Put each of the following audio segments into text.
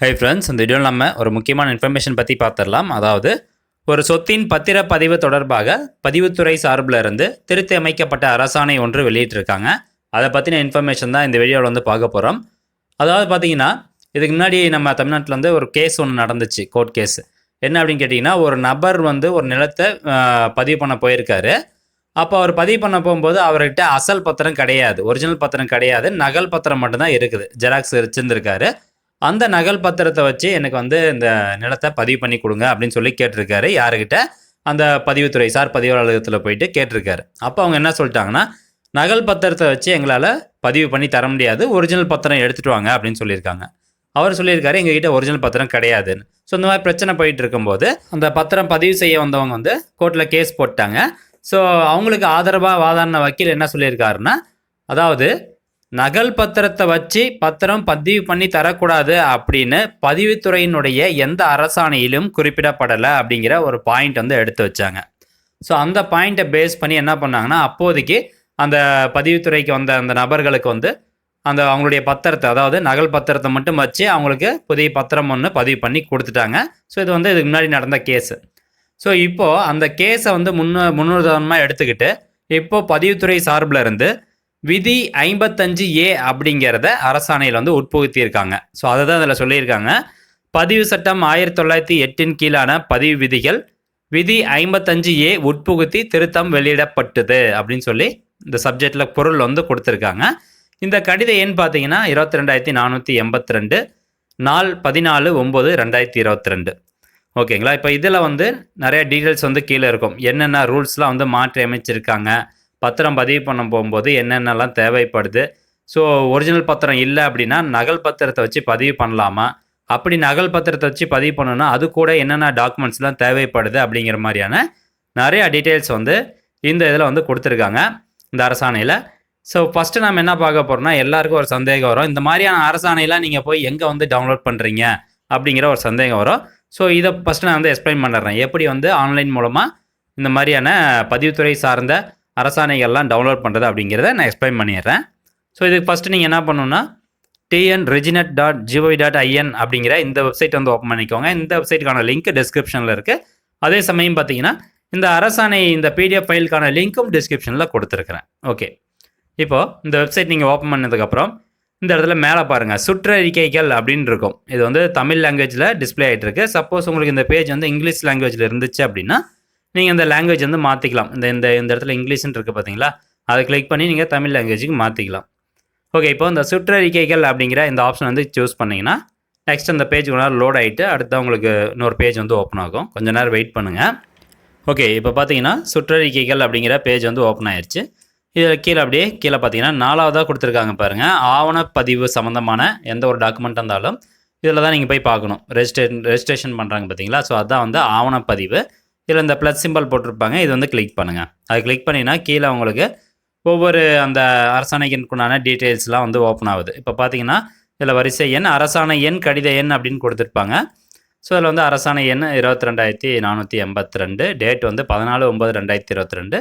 Hi friends இந்த வீடியோவில் நம்ம ஒரு முக்கியமான இன்ஃபர்மேஷன் பற்றி பார்த்துடலாம். அதாவது ஒரு சொத்தின் பத்திரப்பதிவு தொடர்பாக பதிவுத்துறை சார்பில் இருந்து திருத்தி அமைக்கப்பட்ட அரசாணை ஒன்று வெளியிட்டிருக்காங்க. அதை பற்றின இன்ஃபர்மேஷன் தான் இந்த வீடியோவில் வந்து பார்க்க போகிறோம் அதாவது பார்த்தீங்கன்னா இதுக்கு முன்னாடி நம்ம தமிழ்நாட்டில் வந்து ஒரு கேஸ் ஒன்று நடந்துச்சு கோர்ட் கேஸ் என்ன அப்படின்னு கேட்டிங்கன்னா ஒரு நபர் வந்து ஒரு நிலத்தை பதிவு பண்ண போயிருக்காரு. அப்போ அவர் பதிவு பண்ண போகும்போது அவர்கிட்ட அசல் பத்திரம் கிடையாது ஒரிஜினல் பத்திரம் கிடையாது நகல் பத்திரம் மட்டும்தான் இருக்குது ஜெராக்ஸ் வச்சுருந்துருக்காரு. அந்த நகல் பத்திரத்தை வச்சு எனக்கு வந்து இந்த நிலத்தை பதிவு பண்ணி கொடுங்க அப்படின்னு சொல்லி கேட்டிருக்காரு. யாருக்கிட்ட அந்த பதிவுத்துறை சார் பதிவு அலுவலகத்தில் போயிட்டு கேட்டிருக்காரு. அப்போ அவங்க என்ன சொல்லிட்டாங்கன்னா நகல் பத்திரத்தை வச்சு எங்களால் பதிவு பண்ணி தர முடியாது. ஒரிஜினல் பத்திரம் எடுத்துகிட்டு வாங்க அப்படின்னு சொல்லியிருக்காங்க. அவர் சொல்லியிருக்காரு எங்ககிட்ட ஒரிஜினல் பத்திரம் கிடையாதுன்னு. ஸோ இந்த மாதிரி பிரச்சனை போயிட்டு இருக்கும்போது அந்த பத்திரம் பதிவு செய்ய வந்தவங்க வந்து கோர்ட்டில் கேஸ் போட்டாங்க. ஸோ அவங்களுக்கு ஆதரவாக வாதாடின வக்கீல் என்ன சொல்லியிருக்காருன்னா அதாவது நகல் பத்திரத்தை வச்சு பத்திரம் பதிவு பண்ணி தரக்கூடாது அப்படின்னு பதிவுத்துறையினுடைய எந்த அரசாணையிலும் குறிப்பிடப்படலை அப்படிங்கிற ஒரு பாயிண்ட் வந்து எடுத்து வச்சாங்க. ஸோ அந்த பாயிண்ட்டை பேஸ் பண்ணி என்ன பண்ணாங்கன்னா அப்போதைக்கு அந்த பதிவுத்துறைக்கு வந்த அந்த நபர்களுக்கு வந்து அந்த அவங்களுடைய பத்திரத்தை அதாவது நகல் பத்திரத்தை மட்டும் வச்சு அவங்களுக்கு புதிய பத்திரம் ஒன்று பதிவு பண்ணி கொடுத்துட்டாங்க. ஸோ இது வந்து இதுக்கு முன்னாடி நடந்த கேஸு ஸோ இப்போது அந்த கேஸை வந்து முன்னு முன்னுதாரணமாக எடுத்துக்கிட்டு இப்போது பதிவுத்துறை சார்பில் இருந்து விதி ஐம்பத்தஞ்சு ஏ அப்படிங்கிறத அரசாணையில் வந்து உட்புகுத்தியிருக்காங்க. ஸோ அதை தான் அதில் சொல்லியிருக்காங்க. பதிவு சட்டம் ஆயிரத்தி தொள்ளாயிரத்தி எட்டின் கீழான பதிவு விதிகள் விதி ஐம்பத்தஞ்சு ஏ உட்புகுத்தி திருத்தம் வெளியிடப்பட்டது அப்படின்னு சொல்லி இந்த சப்ஜெக்டில் பொருள் வந்து கொடுத்துருக்காங்க. இந்த கடித எண் பார்த்தீங்கன்னா இருபத்தி ரெண்டாயிரத்தி நானூற்றி எண்பத்தி ரெண்டு நாள் பதினாலு ஒம்பது ரெண்டாயிரத்தி இருபத்தி ரெண்டு. ஓகேங்களா இப்போ இதில் வந்து நிறைய டீட்டெயில்ஸ் வந்து கீழே இருக்கும். என்னென்ன ரூல்ஸ்லாம் வந்து மாற்றி அமைச்சிருக்காங்க? பத்திரம் பதிவு பண்ண போகும்போது என்னென்னலாம் தேவைப்படுது? ஸோ ஒரிஜினல் பத்திரம் இல்லை அப்படின்னா நகல் பத்திரத்தை வச்சு பதிவு பண்ணலாமா? அப்படி நகல் பத்திரத்தை வச்சு பதிவு பண்ணணும்னா அது கூட என்னென்ன டாக்குமெண்ட்ஸ்லாம் தேவைப்படுது அப்படிங்கிற மாதிரியான நிறைய டீட்டெயில்ஸ் வந்து இந்த இதில் வந்து கொடுத்துருக்காங்க இந்த அரசாணையில். ஸோ ஃபஸ்ட்டு நம்ம என்ன பார்க்க போகிறோம்னா எல்லாருக்கும் ஒரு சந்தேகம் வரும். இந்த மாதிரியான அரசாணையெல்லாம் நீங்கள் போய் எங்கே வந்து டவுன்லோட் பண்ணுறீங்க அப்படிங்கிற ஒரு சந்தேகம் வரும். ஸோ இதை ஃபஸ்ட்டு நான் வந்து எக்ஸ்பிளைன் பண்ணிடுறேன். எப்படி வந்து ஆன்லைன் மூலமாக இந்த மாதிரியான பதிவுத்துறை சார்ந்த அரசாணைகள்லாம் டவுன்லோட் பண்ணுறது அப்படிங்கிறத நான் எக்ஸ்பிளைன் பண்ணிடுறேன். ஸோ இதுக்கு ஃபஸ்ட்டு நீங்கள் என்ன பண்ணணும்னா TN reginet dot GOV dot IN அப்படிங்கிற இந்த வெப்சைட் வந்து ஓப்பன் பண்ணிக்கோங்க. இந்த வெப்சைட்டுக்கான லிங்க் டிஸ்கிரிப்ஷனில் இருக்குது அதே சமயம் பார்த்தீங்கன்னா இந்த அரசாணை இந்த பிடிஎஃப் ஃபைலுக்கான லிங்க்கும் டிஸ்கிரிப்ஷனில் கொடுத்துருக்குறேன். ஓகே இப்போது இந்த வெப்சைட் நீங்கள் ஓப்பன் பண்ணதுக்கப்புறம் இந்த இடத்துல மேலே பாருங்கள் சுற்றறிக்கைகள் அப்படின்னு இருக்கும். இது வந்து தமிழ் லாங்குவேஜில் டிஸ்ப்ளே ஆகிட்டு இருக்கு. சப்போஸ் உங்களுக்கு இந்த பேஜ் வந்து இங்கிலீஷ் லாங்குவேஜில் இருந்துச்சு அப்படின்னா நீங்கள் இந்த லாங்குவேஜ் வந்து மாற்றிக்கலாம் இந்த இந்த இந்த இடத்துல இங்கிலீஷ்னு இருக்குது பார்த்தீங்களா அதை கிளிக் பண்ணி நீங்கள் தமிழ் லாங்குவேஜுக்கு மாற்றிக்கலாம் ஓகே இப்போ இந்த சுற்றறிக்கைகள் அப்படிங்கிற இந்த ஆப்ஷன் வந்து சூஸ் பண்ணிங்கன்னா நெக்ஸ்ட் அந்த பேஜ் கொஞ்ச நேரம் லோட் ஆகிட்டு அடுத்து உங்களுக்கு இன்னொரு பேஜ் வந்து ஓப்பன் ஆகும். கொஞ்ச நேரம் வெயிட் பண்ணுங்கள் ஓகே இப்போ பார்த்தீங்கன்னா சுற்றறிக்கைகள் அப்படிங்கிற பேஜ் வந்து ஓப்பன் ஆயிடுச்சு இதில் கீழே அப்படியே கீழே பார்த்தீங்கன்னா நாலாவதாக கொடுத்துருக்காங்க பாருங்கள் ஆவணப்பதிவு சம்மந்தமான எந்த ஒரு டாக்குமெண்ட் இருந்தாலும் இதில் தான் நீங்கள் போய் பார்க்கணும். ரெஜிஸ்ட்ரே ரெஜிஸ்ட்ரேஷன் பண்ணுறாங்க பார்த்தீங்களா ஸோ அதான் வந்து ஆவணப்பதிவு. இதில் இந்த ப்ளஸ் சிம்பல் போட்டிருப்பாங்க. இது வந்து கிளிக் பண்ணுங்கள் அது கிளிக் பண்ணினா கீழே உங்களுக்கு ஒவ்வொரு அந்த அரசாணைக்குண்டான டீட்டெயில்ஸ்லாம் வந்து ஓப்பன் ஆகுது. இப்போ பார்த்தீங்கன்னா இதில் வரிசை எண் அரசாணை எண் கடித எண் அப்படின்னு கொடுத்துருப்பாங்க. ஸோ அதில் வந்து அரசாணை எண் இருபத்தி ரெண்டாயிரத்தி நானூற்றி எண்பத்தி ரெண்டு டேட் வந்து பதினாலு ஒம்பது ரெண்டாயிரத்தி இருபத்தி ரெண்டு.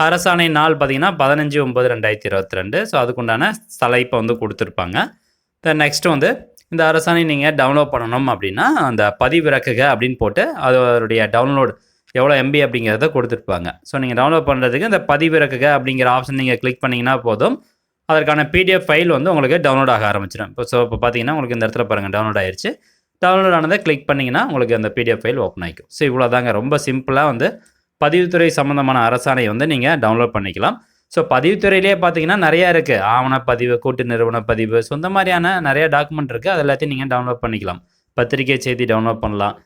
அரசாணை நாள் பார்த்தீங்கன்னா பதினஞ்சு ஒம்பது ரெண்டாயிரத்தி இருபத்தி ரெண்டு. ஸோ அதுக்குண்டான தலைப்பை வந்து கொடுத்துருப்பாங்க. தென் நெக்ஸ்ட் வந்து இந்த அரசாணை நீங்கள் டவுன்லோட் பண்ணணும் அப்படின்னா அந்த பதிவிறக்குக அப்படின்னு போட்டு அதோடைய டவுன்லோட் எவ்வளோ எம்பி அப்படிங்கிறத கொடுத்துருப்பாங்க ஸோ நீங்கள் டவுன்லோட் பண்ணுறதுக்கு இந்த பதிவிறக்குக அப்படிங்கிற ஆப்ஷன் நீங்கள் கிளிக் பண்ணிங்கன்னா போதும். அதற்கான பிடிஎஃப் ஃபைல் வந்து உங்களுக்கு டவுன்லோட் ஆக ஆரம்பிச்சிடும். இப்போ ஸோ இப்போ பார்த்தீங்கன்னா உங்களுக்கு இந்த இடத்துல பாருங்கள் டவுன்லோட் ஆயிடுச்சு டவுன்லோட் ஆனதை கிளிக் பண்ணிங்கன்னா உங்களுக்கு அந்த பிடிஎஃப் ஃபைல் ஓப்பன் ஆகிக்கும் ஸோ இவ்வளோ தாங்க ரொம்ப சிம்பிளாக வந்து பதிவுத்துறை சம்மந்தமான அரசாணை வந்து நீங்கள் டவுன்லோட் பண்ணிக்கலாம். ஸோ பதிவுத்துறையிலே பார்த்தீங்கன்னா நிறையா இருக்குது ஆவணப்பதிவு கூட்டு நிறுவன பதிவு ஸோ இந்த மாதிரியான நிறையா டாக்குமெண்ட் இருக்குது அது எல்லாத்தையும் நீங்கள் டவுன்லோட் பண்ணிக்கலாம். பத்திரிகை செய்தி டவுன்லோட் பண்ணலாம்.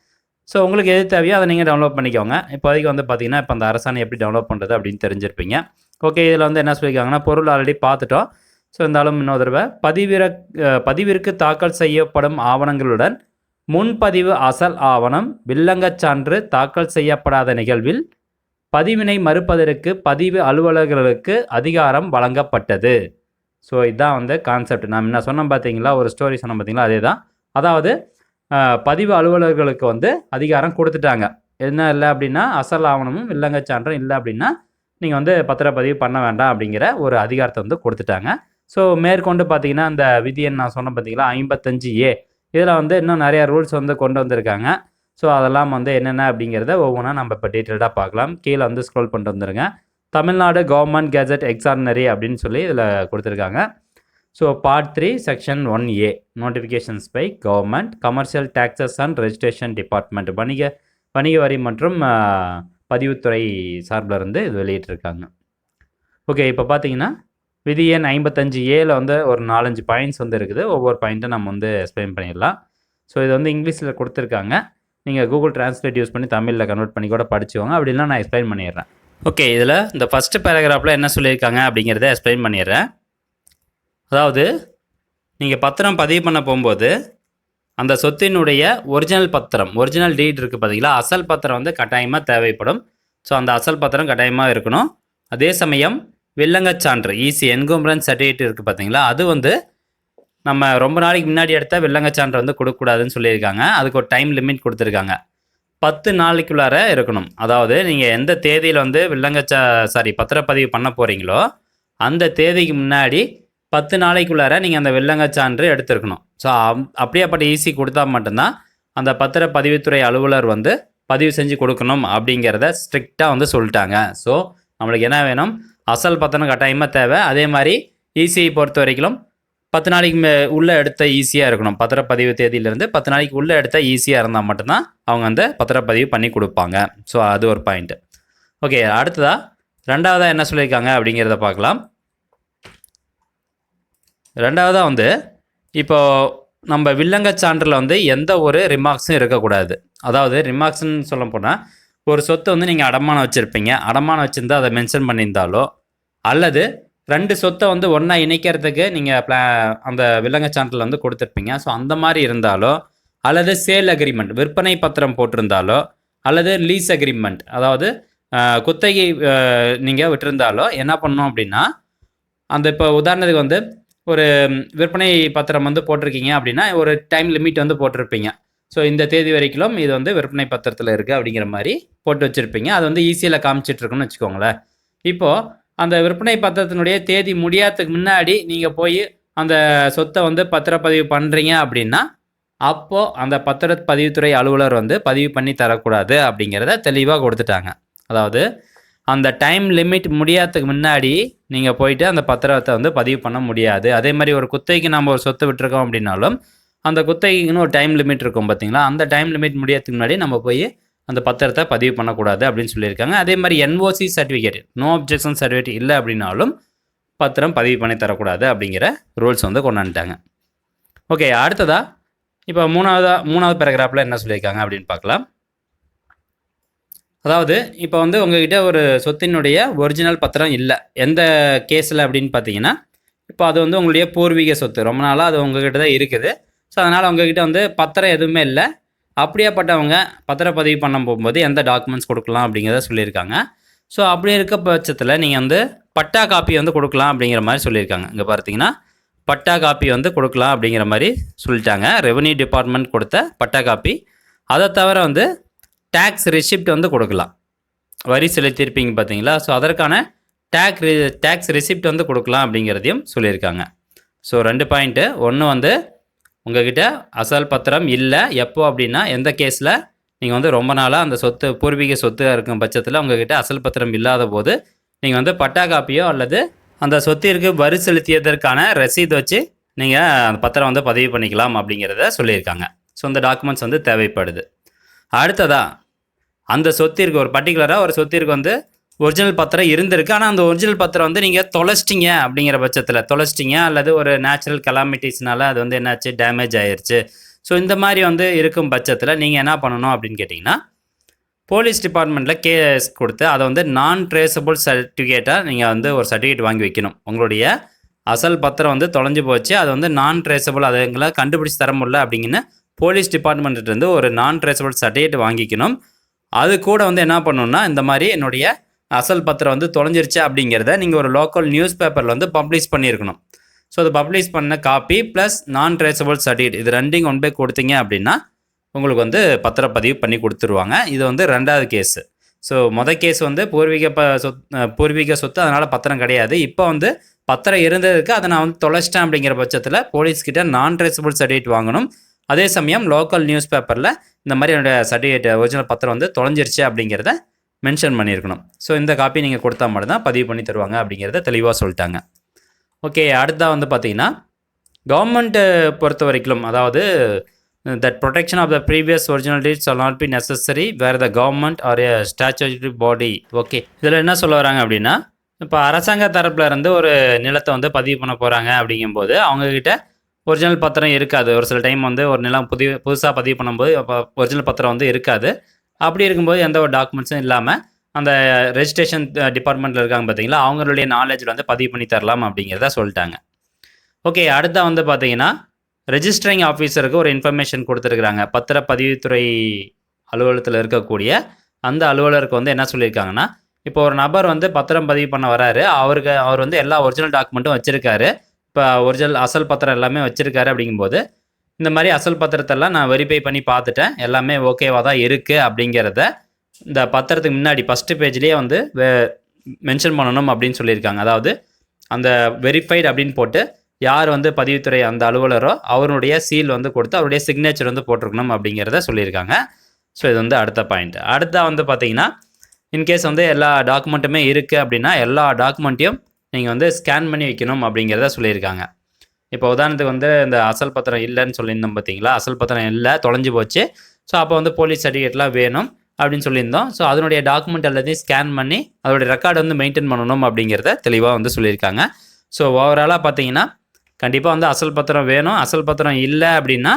ஸோ உங்களுக்கு எது தேவையோ அதை நீங்கள் டவுன்லோட் பண்ணிக்கோங்க. இப்போதைக்கு வந்து பார்த்தீங்கன்னா இப்போ அந்த அரசாணை எப்படி டவுன்லோட் பண்ணுறது அப்படின்னு தெரிஞ்சிருப்பீங்க. ஓகே இதில் வந்து என்ன சொல்லியிருக்காங்கன்னா பொருள் ஆல்ரெடி பார்த்துட்டோம். ஸோ இருந்தாலும் இன்னொரு தடவை பதிவிற பதிவிற்கு தாக்கல் செய்யப்படும் ஆவணங்களுடன் முன்பதிவு அசல் ஆவணம் வில்லங்கச் சான்று தாக்கல் செய்யப்படாத நிகழ்வில் பதிவினை மறுப்பதற்கு பதிவு அலுவலர்களுக்கு அதிகாரம் வழங்கப்பட்டது. ஸோ இதுதான் வந்து கான்செப்ட் நான் என்ன சொன்னோம் பார்த்தீங்களா ஒரு ஸ்டோரி சொன்னோம் பார்த்தீங்களா அதே தான் அதாவது பதிவு அலுவலர்களுக்கு வந்து அதிகாரம் கொடுத்துட்டாங்க. என்ன இல்லை அப்படின்னா அசல் ஆவணமும் வில்லங்கச் சான்றும் இல்லை அப்படின்னா நீங்கள் வந்து பத்திரப்பதிவு பண்ண வேண்டாம் அப்படிங்கிற ஒரு அதிகாரத்தை வந்து கொடுத்துட்டாங்க. ஸோ மேற்கொண்டு பார்த்தீங்கன்னா அந்த விதியை நான் சொன்னேன் பார்த்தீங்களா ஐம்பத்தஞ்சு ஏ. இதில் வந்து இன்னும் நிறையா ரூல்ஸ் வந்து கொண்டு வந்திருக்காங்க. ஸோ அதெல்லாம் வந்து என்னென்ன அப்படிங்கிறத ஒவ்வொன்றா நம்ம இப்போ டீட்டெயில்டாக பார்க்கலாம் கீழே வந்து ஸ்க்ரோல் பண்ணிட்டு வந்துருங்க. தமிழ்நாடு கவர்மெண்ட் கெஜெட் எக்ஸாமினரி அப்படின்னு சொல்லி இதில் கொடுத்துருக்காங்க. So part three section one A notifications by government commercial taxes and registration department வணிக வணிக வரி மற்றும் பதிவுத்துறை சார்பில் இருந்து இது வெளியிட்டிருக்காங்க. ஓகே இப்போ பார்த்தீங்கன்னா விதி எண் ஐம்பத்தஞ்சு ஏல வந்து ஒரு நாலஞ்சு பாயிண்ட்ஸ் வந்து இருக்குது. ஒவ்வொரு பாயிண்ட்டும் நம்ம வந்து எக்ஸ்பிளைன் பண்ணிடலாம். ஸோ இது வந்து இங்கிலீஷில் கொடுத்துருக்காங்க. நீங்கள் கூகுள் டிரான்ஸ்லேட் யூஸ் பண்ணி தமிழில் கன்வெர்ட் பண்ணி கூட படிச்சுவாங்க அப்படின்னா நான் எக்ஸ்பிளைன் பண்ணிடுறேன். ஓகே இதில் இந்த ஃபஸ்ட்டு பேராகிராஃபில் என்ன சொல்லியிருக்காங்க அப்படிங்கிறத எக்ஸ்பிளைன் பண்ணிடுறேன். அதாவது நீங்கள் பத்திரம் பதிவு பண்ண போகும்போது அந்த சொத்தினுடைய ஒரிஜினல் பத்திரம் ஒரிஜினல் டீட் இருக்குது பார்த்தீங்களா அசல் பத்திரம் வந்து கட்டாயமாக தேவைப்படும். ஸோ அந்த அசல் பத்திரம் கட்டாயமாக இருக்கணும். அதே சமயம் வில்லங்கச் சான்று ஈசி என்கம்பரன்ஸ் சர்டிஃபிகேட் இருக்குது பார்த்தீங்களா அது வந்து நம்ம ரொம்ப நாளைக்கு முன்னாடி எடுத்தால் வில்லங்கச் சான்று வந்து கொடுக்கக்கூடாதுன்னு சொல்லியிருக்காங்க. அதுக்கு ஒரு டைம் லிமிட் கொடுத்துருக்காங்க. பத்து நாளைக்குள்ளார இருக்கணும். அதாவது நீங்கள் எந்த தேதியில் வந்து வில்லங்கச்சா சாரி பத்திரப்பதிவு பண்ண போகிறீங்களோ அந்த தேதிக்கு முன்னாடி பத்து நாளைக்குள்ளார நீங்கள் அந்த வில்லங்கச் சான்று எடுத்திருக்கணும். ஸோ அப்படியேப்பட்ட ஈஸி கொடுத்தா மட்டும்தான் அந்த பத்திர பதிவுத்துறை அலுவலர் வந்து பதிவு செஞ்சு கொடுக்கணும் அப்படிங்கிறத ஸ்ட்ரிக்டாக வந்து சொல்லிட்டாங்க. ஸோ நம்மளுக்கு என்ன வேணும்? அசல் பத்திரம் கட்டாயமாக தேவை. அதே மாதிரி ஈசியை பொறுத்த வரைக்கும் பத்து நாளைக்கு மே உள்ளே எடுத்த ஈஸியாக இருக்கணும். பத்திரப்பதிவு தேதியிலேருந்து பத்து நாளைக்கு உள்ளே எடுத்த ஈஸியாக இருந்தால் மட்டும்தான் அவங்க அந்த பத்திரப்பதிவு பண்ணி கொடுப்பாங்க. ஸோ அது ஒரு பாயிண்ட்டு ஓகே அடுத்ததாக ரெண்டாவதாக என்ன சொல்லியிருக்காங்க அப்படிங்கிறத பார்க்கலாம். ரெண்டாவதாக வந்து இப்போது நம்ம வில்லங்க சான்றில் வந்து எந்த ஒரு ரிமார்க்ஸும் இருக்கக்கூடாது. அதாவது ரிமார்க்ஸ்னு சொல்ல போனால் ஒரு சொத்தை வந்து நீங்கள் அடமானம் வச்சுருப்பீங்க. அடமானம் வச்சுருந்தா அதை மென்ஷன் பண்ணியிருந்தாலோ அல்லது ரெண்டு சொத்தை வந்து ஒன்றா இணைக்கிறதுக்கு நீங்கள் பிளா அந்த விலங்க சான்றில் வந்து கொடுத்துருப்பீங்க. ஸோ அந்த மாதிரி இருந்தாலோ அல்லது சேல் அக்ரிமெண்ட் விற்பனை பத்திரம் போட்டிருந்தாலோ அல்லது லீஸ் அக்ரிமெண்ட் அதாவது குத்தகை நீங்கள் விட்டிருந்தாலோ என்ன பண்ணணும் அப்படின்னா அந்த இப்போ உதாரணத்துக்கு வந்து ஒரு விற்பனை பத்திரம் வந்து போட்டிருக்கீங்க அப்படின்னா ஒரு டைம் லிமிட் வந்து போட்டிருப்பீங்க. ஸோ இந்த தேதி வரைக்கும் இது வந்து விற்பனை பத்திரத்தில் இருக்குது அப்படிங்கிற மாதிரி போட்டு வச்சுருப்பீங்க. அது வந்து ஈஸியில் காமிச்சிட்ருக்குன்னு வச்சுக்கோங்களேன். இப்போது அந்த விற்பனை பத்திரத்தினுடைய தேதி முடியாததுக்கு முன்னாடி நீங்கள் போய் அந்த சொத்தை வந்து பத்திரப்பதிவு பண்ணுறீங்க அப்படின்னா அப்போது அந்த பத்திர பதிவுத்துறை அலுவலர் வந்து பதிவு பண்ணி தரக்கூடாது அப்படிங்கிறத தெளிவாக கொடுத்துட்டாங்க. அதாவது அந்த டைம் லிமிட் முடியாததுக்கு முன்னாடி நீங்கள் போயிட்டு அந்த பத்திரத்தை வந்து பதிவு பண்ண முடியாது. அதே மாதிரி ஒரு குத்தகைக்கு நம்ம ஒரு சொத்து விட்டுருக்கோம் அப்படின்னாலும் அந்த குத்தகைக்குன்னு ஒரு டைம் லிமிட் இருக்கும் பார்த்தீங்களா அந்த டைம் லிமிட் முடியறதுக்கு முன்னாடி நம்ம போய் அந்த பத்திரத்தை பதிவு பண்ணக்கூடாது அப்படின்னு சொல்லியிருக்காங்க. அதே மாதிரி NOC certificate no objection certificate இல்லை அப்படின்னாலும் பத்திரம் பதிவு பண்ணி தரக்கூடாது அப்படிங்கிற ரூல்ஸ் வந்து கொண்டாந்துட்டாங்க ஓகே அடுத்ததா இப்போ மூணாவதா மூணாவது பேராகிராஃபில் என்ன சொல்லியிருக்காங்க அப்படின்னு பார்க்கலாம். அதாவது இப்போ வந்து உங்ககிட்ட ஒரு சொத்தினுடைய ஒரிஜினல் பத்திரம் இல்லை. எந்த கேஸில் அப்படின்னு பார்த்தீங்கன்னா இப்போ அது வந்து உங்களுடைய பூர்வீக சொத்து. ரொம்ப நாளாக அது உங்ககிட்ட தான் இருக்குது. ஸோ அதனால் உங்ககிட்ட வந்து பத்திரம் எதுவுமே இல்லை. அப்படியாப்பட்டவங்க பத்திரப்பதிவு பண்ண போகும்போது எந்த டாக்குமெண்ட்ஸ் கொடுக்கலாம் அப்படிங்கிறத சொல்லியிருக்காங்க. ஸோ அப்படி இருக்க பட்சத்தில் நீங்கள் வந்து பட்டா காப்பி வந்து கொடுக்கலாம் அப்படிங்கிற மாதிரி சொல்லியிருக்காங்க. இங்கே பார்த்தீங்கன்னா பட்டா காப்பி வந்து கொடுக்கலாம் அப்படிங்கிற மாதிரி சொல்லிட்டாங்க. ரெவன்யூ டிபார்ட்மெண்ட் கொடுத்த பட்டா காப்பி அதை தவிர வந்து டேக்ஸ் ரிசிப்ட் வந்து கொடுக்கலாம். வரி செலுத்தியிருப்பீங்க பார்த்தீங்களா? ஸோ அதற்கான டேக் டேக்ஸ் ரிசிப்ட் வந்து கொடுக்கலாம் அப்படிங்கிறதையும் சொல்லியிருக்காங்க. ஸோ ரெண்டு பாயிண்ட்டு ஒன்று வந்து உங்ககிட்ட அசல் பத்திரம் இல்லை. எப்போ அப்படின்னா எந்த கேஸில் நீங்கள் வந்து ரொம்ப நாளாக அந்த சொத்து பூர்வீக சொத்து இருக்கும் பட்சத்தில் உங்ககிட்ட அசல் பத்திரம் இல்லாத போது நீங்கள் வந்து பட்டா காப்பியோ அல்லது அந்த சொத்திற்கு வரி செலுத்தியதற்கான ரசீது வச்சு நீங்கள் அந்த பத்திரம் வந்து பதிவு பண்ணிக்கலாம் அப்படிங்கிறத சொல்லியிருக்காங்க. ஸோ இந்த டாக்குமெண்ட்ஸ் வந்து தேவைப்படுது. அடுத்ததாக அந்த சொத்திற்கு ஒரு பர்டிகுலராக ஒரு சொத்திற்கு வந்து ஒரிஜினல் பத்திரம் இருந்திருக்கு. ஆனால் அந்த ஒரிஜினல் பத்திரம் வந்து நீங்கள் தொலைச்சிட்டிங்க அப்படிங்கிற பட்சத்தில் தொலைச்சிட்டிங்க அல்லது ஒரு நேச்சுரல் கலாமிட்டிஸ்னால அது வந்து என்னாச்சு? டேமேஜ் ஆயிருச்சு. ஸோ இந்த மாதிரி வந்து இருக்கும் பட்சத்தில் நீங்கள் என்ன பண்ணணும் அப்படின்னு கேட்டிங்கன்னா போலீஸ் டிபார்ட்மெண்ட்டில் கேஸ் கொடுத்து அதை வந்து நான் ட்ரேசபிள் சர்டிஃபிகேட்டாக நீங்கள் வந்து ஒரு சர்டிஃபிகேட் வாங்கி வைக்கணும். உங்களுடைய அசல் பத்திரம் வந்து தொலைஞ்சு போச்சு. அது வந்து நான் ட்ரேசபிள் அதை எங்களை கண்டுபிடிச்சி தர முடியல அப்படிங்கன்னு போலீஸ் டிபார்ட்மெண்ட்டிருந்து ஒரு நான் ட்ரேசபிள் சர்டிஃபிகேட் வாங்கிக்கணும். அது கூட வந்து என்ன பண்ணணும்னா இந்த மாதிரி என்னுடைய அசல் பத்திரம் வந்து தொலைஞ்சிருச்சு அப்படிங்கிறத நீங்கள் ஒரு லோக்கல் நியூஸ் பேப்பரில் வந்து பப்ளிஷ் பண்ணியிருக்கணும். ஸோ அது பப்ளிஷ் பண்ண copy plus non traceable certificate இது ரெண்டையும் கொண்டு போய் கொடுத்தீங்க அப்படின்னா உங்களுக்கு வந்து பத்திரப்பதிவு பண்ணி கொடுத்துருவாங்க. இது வந்து ரெண்டாவது கேஸு ஸோ மொதல் கேஸ் வந்து பூர்வீக ப சொத் பூர்வீக சொத்து அதனால் பத்திரம் கிடையாது. இப்போ வந்து பத்திரம் இருந்ததுக்கு அதை நான் வந்து தொலைச்சிட்டேன் அப்படிங்கிற பட்சத்தில் போலீஸ்கிட்ட நான் ட்ரேசபிள் சர்டிஃபிகேட் வாங்கணும். அதே சமயம் லோக்கல் நியூஸ் பேப்பரில் இந்த மாதிரி என்னோடய சர்டிஃபிகேட் ஒரிஜினல் பத்திரம் வந்து தொலைஞ்சிருச்சு அப்படிங்கிறத மென்ஷன் பண்ணியிருக்கணும். ஸோ இந்த காப்பி நீங்கள் கொடுத்தா மட்டும்தான் பதிவு பண்ணி தருவாங்க அப்படிங்கிறத தெளிவாக சொல்லிட்டாங்க. ஓகே அடுத்தா வந்து பார்த்தீங்கன்னா கவர்மெண்ட்டை பொறுத்த வரைக்கும் அதாவது that protection of the previous original deeds all not be necessary where the government are a statutory body okay இதில் என்ன சொல்ல வராங்க அப்படின்னா இப்போ அரசாங்க தரப்பில் இருந்து ஒரு நிலத்தை வந்து பதிவு பண்ண போகிறாங்க அப்படிங்கும்போது அவங்கக்கிட்ட ஒரிஜினல் பத்திரம் இருக்காது. ஒரு சில டைம் வந்து ஒரு நிலம் புதிய புதுசாக பதிவு பண்ணும்போது அப்போ ஒரிஜினல் பத்திரம் வந்து இருக்காது. அப்படி இருக்கும்போது எந்த ஒரு டாக்குமெண்ட்ஸும் இல்லாமல் அந்த ரெஜிஸ்ட்ரேஷன் டிபார்ட்மெண்ட்டில் இருக்காங்க பார்த்தீங்களா அவங்களுடைய நாலேஜில் வந்து பதிவு பண்ணி தரலாம் அப்படிங்கிறத சொல்லிட்டாங்க. ஓகே அடுத்த வந்து பார்த்தீங்கன்னா ரெஜிஸ்டரிங் ஆஃபீஸருக்கு ஒரு இன்ஃபர்மேஷன் கொடுத்துருக்குறாங்க. பத்திரப்பதிவுத்துறை அலுவலகத்தில் இருக்கக்கூடிய அந்த அலுவலருக்கு வந்து என்ன சொல்லியிருக்காங்கன்னா இப்போ ஒரு நபர் வந்து பத்திரம் பதிவு பண்ண வராரு. அவருக்கு அவர் வந்து எல்லா ஒரிஜினல் டாக்குமெண்ட்டும் வச்சுருக்காரு. இப்போ ஒரிஜினல் அசல் பத்திரம் எல்லாமே வச்சுருக்காரு அப்படிங்கும்போது இந்த மாதிரி அசல் பத்திரத்தெல்லாம் நான் வெரிஃபை பண்ணி பார்த்துட்டேன். எல்லாமே ஓகேவாக தான் இருக்குது அப்படிங்கிறத இந்த பத்திரத்துக்கு முன்னாடி ஃபஸ்ட்டு பேஜ்லேயே வந்து மென்ஷன் பண்ணணும் அப்படின்னு சொல்லியிருக்காங்க. அதாவது அந்த வெரிஃபைடு அப்படின்னு போட்டு யார் வந்து பதிவுத்துறை அந்த அலுவலரோ அவருடைய சீல் வந்து கொடுத்து அவருடைய சிக்னேச்சர் வந்து போட்டிருக்கணும் அப்படிங்கிறத சொல்லியிருக்காங்க. ஸோ இது வந்து அடுத்த பாயிண்ட் அடுத்த வந்து பார்த்தீங்கன்னா இன்கேஸ் வந்து எல்லா டாக்குமெண்ட்டுமே இருக்குது அப்படின்னா எல்லா டாக்குமெண்ட்டையும் நீங்கள் வந்து ஸ்கேன் பண்ணி வைக்கணும் அப்படிங்கிறத சொல்லியிருக்காங்க. இப்போ உதாரணத்துக்கு வந்து இந்த அசல் பத்திரம் இல்லைன்னு சொல்லியிருந்தோம் பார்த்தீங்களா அசல் பத்திரம் இல்லை தொலைஞ்சு போச்சு. ஸோ அப்போ வந்து போலீஸ் சர்டிஃபிகேட்லாம் வேணும் அப்படின்னு சொல்லியிருந்தோம். ஸோ அதனுடைய டாக்குமெண்ட் எல்லாத்தையும் ஸ்கேன் பண்ணி அதோடைய ரெக்கார்டு வந்து மெயின்டைன் பண்ணணும் அப்படிங்கிறத தெளிவாக வந்து சொல்லியிருக்காங்க. ஸோ ஓவராலாக பார்த்தீங்கன்னா கண்டிப்பாக வந்து அசல் பத்திரம் வேணும். அசல் பத்திரம் இல்லை அப்படின்னா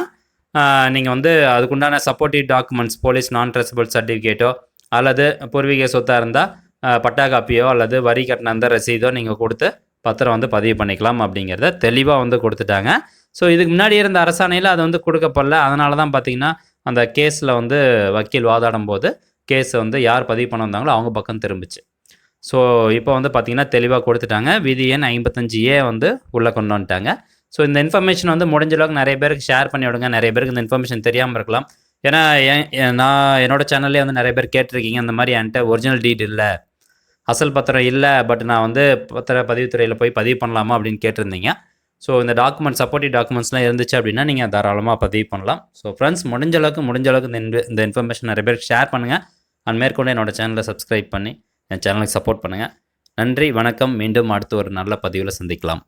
நீங்கள் வந்து அதுக்குண்டான சப்போர்ட்டிவ் டாக்குமெண்ட்ஸ் போலீஸ் நான் ட்ரெஸபிள் சர்டிஃபிகேட்டோ அல்லது பூர்வீக சொத்தாக இருந்தால் பட்டா காப்பியோ அல்லது வரி கட்டின அந்த ரசீதோ நீங்கள் கொடுத்து பத்திரம் வந்து பதிவு பண்ணிக்கலாம் அப்படிங்கிறத தெளிவாக வந்து கொடுத்துட்டாங்க. ஸோ இதுக்கு முன்னாடி இருந்த அரசாணையில் அது வந்து கொடுக்கப்படல. அதனால தான் பார்த்தீங்கன்னா அந்த கேஸில் வந்து வக்கீல் வாதாடும் போது கேஸை வந்து யார் பதிவு பண்ண வந்தாங்களோ அவங்க பக்கம் திரும்பிச்சு. ஸோ இப்போ வந்து பார்த்திங்கன்னா தெளிவாக கொடுத்துட்டாங்க. விதி எண் ஐம்பத்தஞ்சு ஏ வந்து உள்ளே கொண்டு வந்துட்டாங்க. ஸோ இந்த இன்ஃபர்மேஷன் வந்து முடிஞ்ச அளவுக்கு நிறைய பேருக்கு ஷேர் பண்ணி விடுங்க. நிறைய பேருக்கு இந்த இன்ஃபர்மேஷன் தெரியாமல் இருக்கலாம். ஏன்னா நான் என்னோட சேனல்லே வந்து நிறைய பேர் கேட்டிருக்கீங்க. அந்த மாதிரி என்கிட்ட ஒரிஜினல் டீட் இல்லை. அசல் பத்திரம் இல்லை பட் நான் வந்து பத்திர பதிவுத்துறையில் போய் பதிவு பண்ணலாமா அப்படின்னு கேட்டிருந்தீங்க. ஸோ இந்த டாக்குமெண்ட் சப்போர்ட்டிவ் டாக்குமெண்ட்ஸ்லாம் இருந்துச்சு அப்படின்னா நீங்கள் தாராளமாக பதிவு பண்ணலாம். ஸோ ஃப்ரெண்ட்ஸ் முடிஞ்ச அளவுக்கு முடிஞ்ச அளவுக்கு இந்த இந்த இன்ஃபர்மேஷன் நிறைய பேருக்கு ஷேர் பண்ணுங்கள் அண்ட் மேற்கொண்டு என்னோட சேனலை சப்ஸ்கிரைப் பண்ணி என் சேனலுக்கு சப்போர்ட் பண்ணுங்கள் நன்றி வணக்கம். மீண்டும் அடுத்து ஒரு நல்ல பதிவில் சந்திக்கலாம்.